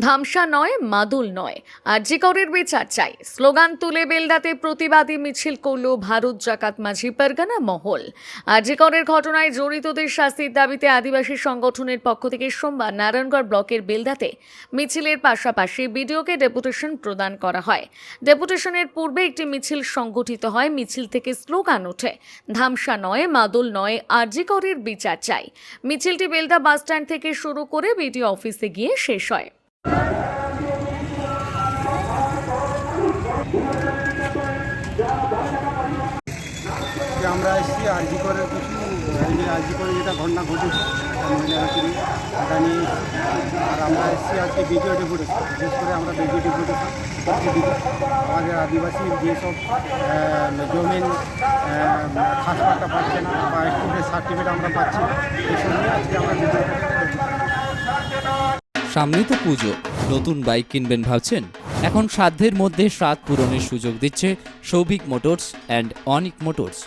ধামসা নয়, মাদুল নয়। আরজিকরের বিচার চাই। স্লোগান তুলে বেলদাতে প্রতিবাদী মিছিল করল ভারত জাকাত মাঝি পারগানা মহল। আরজিকরের ঘটনায় জড়িতদের শাস্তির দাবিতে আদিবাসী সংগঠনের পক্ষ থেকে সোমবার নারায়ণগড় ব্লকের বেলদাতে মিছিলের পাশাপাশি বিডিওকে ডেপুটেশন প্রদান করা হয়। ডেপুটেশনের পূর্বে একটি মিছিল সংগঠিত হয়। মিছিল থেকে স্লোগান ওঠে, ধামসা নয়, মাদুল নয় আরজিকরের বিচার চাই। মিছিলটি বেলদা বাসস্ট্যান্ড থেকে শুরু করে বিডিও অফিসে গিয়ে শেষ হয়। আমরা এসেছি আরজি করে কিছু এই আরজি করে যেটা ঘটনা ঘটেছে নিয়ে এটা নিয়ে। আর আমরা এসেছি আজকে বিডিও ডেপুটেশন, বিশেষ করে আমরা ডেপুটেশন করতে আমাদের আদিবাসী যেসব জমিন খাস পাট্টা পাচ্ছে না বা স্টুডেন্ট সার্টিফিকেট আমরা পাচ্ছি এসব নিয়ে আজকে আমরা বিডিও সামনেই তো পুজো। নতুন বাইক কিনবেন ভাবছেন? এখন সাধ্যের মধ্যে স্বাদ পূরণের সুযোগ দিচ্ছে Souvik motors and Anik motors.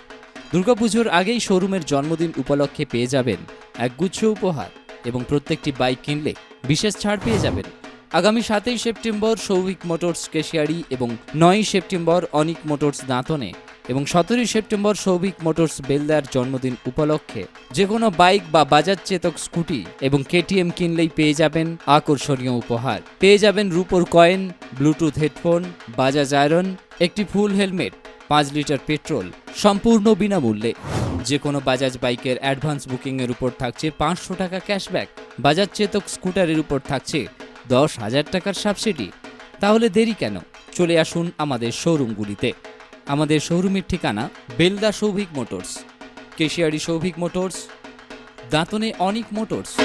দুর্গাপুজোর আগেই শোরুমের জন্মদিন উপলক্ষে পেয়ে যাবেন এক গুচ্ছ উপহার এবং প্রত্যেকটি বাইক কিনলে বিশেষ ছাড় পেয়ে যাবেন। আগামী সাতই সেপ্টেম্বর সৌভিক মোটরস কেশিয়ারি এবং নয়ই সেপ্টেম্বর অনিক মোটরস দাঁতনে এবং সতেরোই সেপ্টেম্বর সৌভিক মোটরস বেলদার জন্মদিন উপলক্ষে যে কোনো বাইক বা বাজাজ চেতক স্কুটি এবং কেটিএম কিনলেই পেয়ে যাবেন আকর্ষণীয় উপহার। পেয়ে যাবেন রুপোর coin, Bluetooth headphone, Bajaj iron, একটি ফুল হেলমেট, পাঁচ লিটার পেট্রোল, সম্পূর্ণ বিনামূল্যে। যে কোনো বাজাজ বাইকের অ্যাডভান্স বুকিংয়ের উপর থাকছে পাঁচশো টাকা ক্যাশব্যাক। বাজাজ চেতক স্কুটারের উপর থাকছে দশ হাজার টাকার সাবসিডি। তাহলে দেরি কেন? চলে আসুন আমাদের শোরুমগুলিতে। আমাদের শোরুমের ঠিকানা বেলদা সৌভিক মোটরস। কেশিয়ারি সৌভিক মোটরস, দাঁতনে অনিক মোটরস।